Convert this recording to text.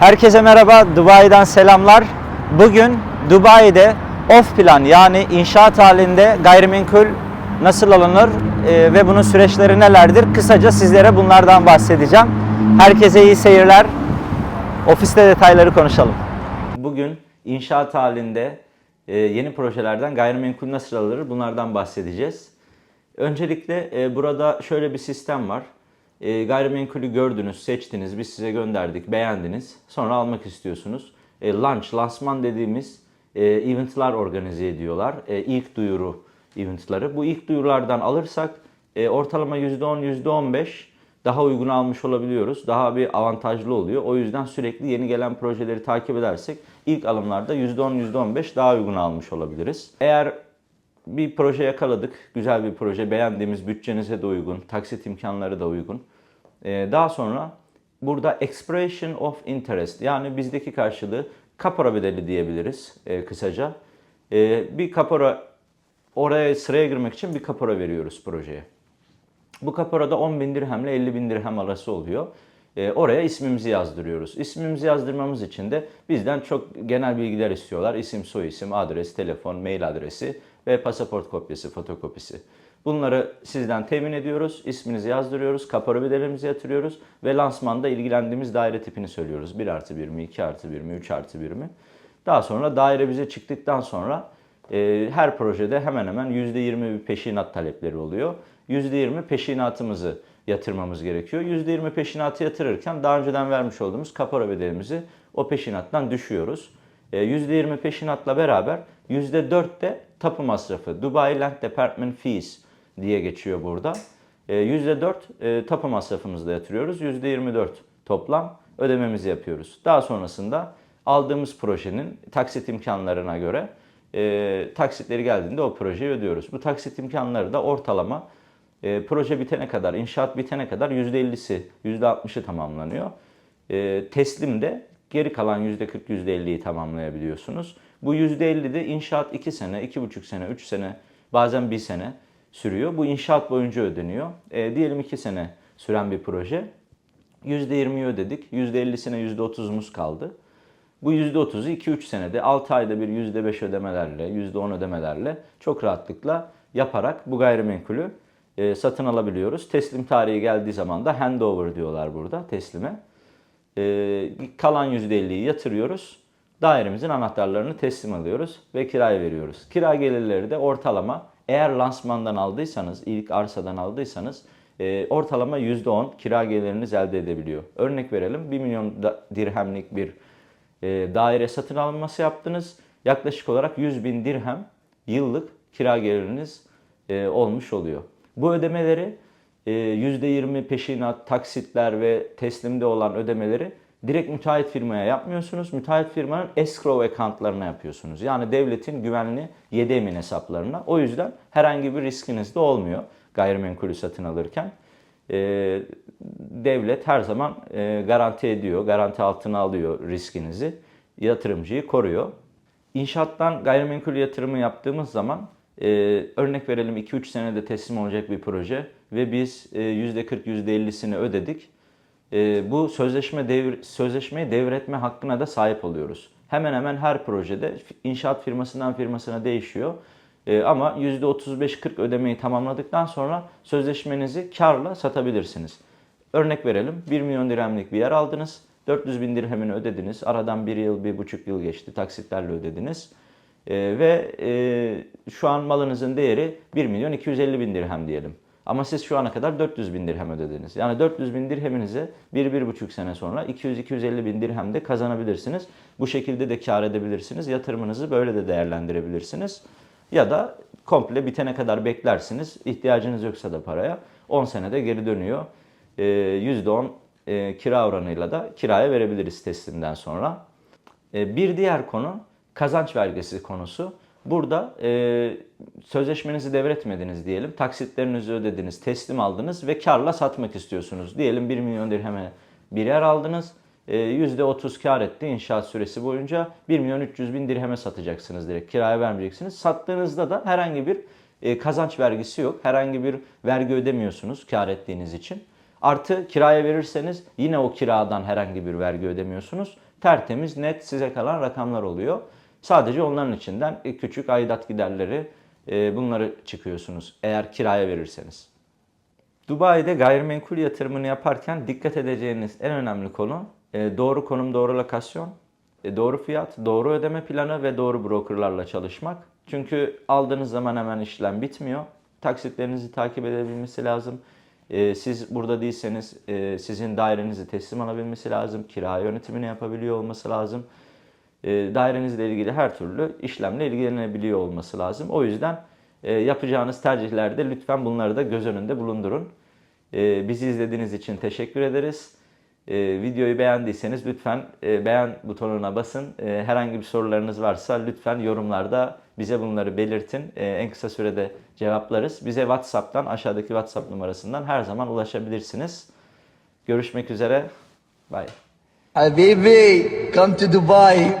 Herkese merhaba, Dubai'den selamlar. Bugün Dubai'de off plan yani inşaat halinde gayrimenkul nasıl alınır e, ve bunun süreçleri nelerdir? Kısaca sizlere bunlardan bahsedeceğim. Herkese iyi seyirler. Ofiste detayları konuşalım. Bugün inşaat halinde e, yeni projelerden gayrimenkul nasıl alınır bunlardan bahsedeceğiz. Öncelikle e, burada şöyle bir sistem var. E, gayrimenkulü gördünüz, seçtiniz, biz size gönderdik, beğendiniz. Sonra almak istiyorsunuz. E, launch, lansman dediğimiz e, eventlar organize ediyorlar. E, ilk duyuru eventları. Bu ilk duyurulardan alırsak e, ortalama %10, %15 daha uygun almış olabiliyoruz. Daha bir avantajlı oluyor. O yüzden sürekli yeni gelen projeleri takip edersek ilk alımlarda %10, %15 daha uygun almış olabiliriz. Eğer bir proje yakaladık. Güzel bir proje. Beğendiğimiz bütçenize de uygun. Taksit imkanları da uygun. Ee, daha sonra burada expression of interest yani bizdeki karşılığı kapora bedeli diyebiliriz e, kısaca. Ee, bir kapora oraya sıraya girmek için bir kapora veriyoruz projeye. Bu kaporada 10 bin dirhem ile 50 bin dirhem arası oluyor. Ee, oraya ismimizi yazdırıyoruz. İsmimizi yazdırmamız için de bizden çok genel bilgiler istiyorlar. İsim, soyisim, adres, telefon, mail adresi ve pasaport kopyası, fotokopisi. Bunları sizden temin ediyoruz. İsminizi yazdırıyoruz. Kapora bedelimizi yatırıyoruz. Ve lansmanda ilgilendiğimiz daire tipini söylüyoruz. 1 artı 1 mi, 2 artı 1 mi, 3 artı 1 mi? Daha sonra daire bize çıktıktan sonra e, her projede hemen hemen %20 bir peşinat talepleri oluyor. %20 peşinatımızı yatırmamız gerekiyor. %20 peşinatı yatırırken daha önceden vermiş olduğumuz kapora bedelimizi o peşinattan düşüyoruz. E, %20 peşinatla beraber %4 de tapu masrafı. Dubai Land Department Fees diye geçiyor burada. E, %4 e, tapu masrafımızı da yatırıyoruz. %24 toplam ödememizi yapıyoruz. Daha sonrasında aldığımız projenin taksit imkanlarına göre e, taksitleri geldiğinde o projeyi ödüyoruz. Bu taksit imkanları da ortalama e, proje bitene kadar, inşaat bitene kadar %50'si, %60'ı tamamlanıyor. E, teslimde geri kalan %40, %50'yi tamamlayabiliyorsunuz. Bu %50'de inşaat 2 sene, 2,5 sene, 3 sene, bazen 1 sene sürüyor. Bu inşaat boyunca ödeniyor. E, diyelim 2 sene süren bir proje. %20'yi ödedik. %50'sine %30'umuz kaldı. Bu %30'u 2-3 senede 6 ayda bir %5 ödemelerle, %10 ödemelerle çok rahatlıkla yaparak bu gayrimenkulü e, satın alabiliyoruz. Teslim tarihi geldiği zaman da handover diyorlar burada teslime. E, kalan %50'yi yatırıyoruz. Dairemizin anahtarlarını teslim alıyoruz ve kiraya veriyoruz. Kira gelirleri de ortalama eğer lansmandan aldıysanız, ilk arsadan aldıysanız e, ortalama %10 kira geliriniz elde edebiliyor. Örnek verelim 1 milyon dirhemlik bir daire satın alması yaptınız. Yaklaşık olarak 100 bin dirhem yıllık kira geliriniz olmuş oluyor. Bu ödemeleri e, %20 peşinat, taksitler ve teslimde olan ödemeleri direkt müteahhit firmaya yapmıyorsunuz. Müteahhit firmanın escrow accountlarına yapıyorsunuz. Yani devletin güvenli 7 emin hesaplarına. O yüzden herhangi bir riskiniz de olmuyor gayrimenkulü satın alırken. E, devlet her zaman e, garanti ediyor, garanti altına alıyor riskinizi. Yatırımcıyı koruyor. İnşaattan gayrimenkul yatırımı yaptığımız zaman e, örnek verelim 2-3 senede teslim olacak bir proje ve biz e, %40 %50'sini ödedik. E, bu sözleşme devir, sözleşmeyi devretme hakkına da sahip oluyoruz. Hemen hemen her projede inşaat firmasından firmasına değişiyor. E, ama %35-40 ödemeyi tamamladıktan sonra sözleşmenizi karla satabilirsiniz. Örnek verelim 1 milyon dirhemlik bir yer aldınız. 400 bin dirhemini ödediniz. Aradan 1 yıl, 1,5 yıl geçti. Taksitlerle ödediniz. E, ve e, şu an malınızın değeri 1 milyon 250 bin dirhem diyelim. Ama siz şu ana kadar 400 bin dirhem ödediniz. Yani 400 bin dirheminize 1-1,5 sene sonra 200-250 bin dirhem de kazanabilirsiniz. Bu şekilde de kar edebilirsiniz. Yatırımınızı böyle de değerlendirebilirsiniz. Ya da komple bitene kadar beklersiniz. İhtiyacınız yoksa da paraya 10 senede geri dönüyor. Ee, %10 e, kira oranıyla da kiraya verebiliriz teslimden sonra. E, Bir diğer konu kazanç vergisi konusu. Burada e, sözleşmenizi devretmediniz diyelim. Taksitlerinizi ödediniz, teslim aldınız ve karla satmak istiyorsunuz. Diyelim 1 milyon dirheme bir yer aldınız. E, %30 kar etti inşaat süresi boyunca 1 milyon 300 bin dirheme satacaksınız direkt. Kiraya vermeyeceksiniz. Sattığınızda da herhangi bir e, kazanç vergisi yok. Herhangi bir vergi ödemiyorsunuz kar ettiğiniz için. Artı kiraya verirseniz yine o kiradan herhangi bir vergi ödemiyorsunuz. Tertemiz, net size kalan rakamlar oluyor. Sadece onların içinden e, küçük aidat giderleri e, bunları çıkıyorsunuz eğer kiraya verirseniz. Dubai'de gayrimenkul yatırımını yaparken dikkat edeceğiniz en önemli konu e, doğru konum, doğru lokasyon, doğru fiyat, doğru ödeme planı ve doğru brokerlarla çalışmak. Çünkü aldığınız zaman hemen işlem bitmiyor. Taksitlerinizi takip edebilmesi lazım. Siz burada değilseniz sizin dairenizi teslim alabilmesi lazım. Kira yönetimini yapabiliyor olması lazım. E, Dairenizle ilgili her türlü işlemle ilgilenebiliyor olması lazım. O yüzden e, yapacağınız tercihlerde lütfen bunları da göz önünde bulundurun. E, Bizi izlediğiniz için teşekkür ederiz. Videoyu beğendiyseniz lütfen beğen butonuna basın. Herhangi bir sorularınız varsa lütfen yorumlarda bize bunları belirtin. En kısa sürede cevaplarız. Bize WhatsApp'tan aşağıdaki WhatsApp numarasından her zaman ulaşabilirsiniz. Görüşmek üzere. Bye. Habibi, come to Dubai.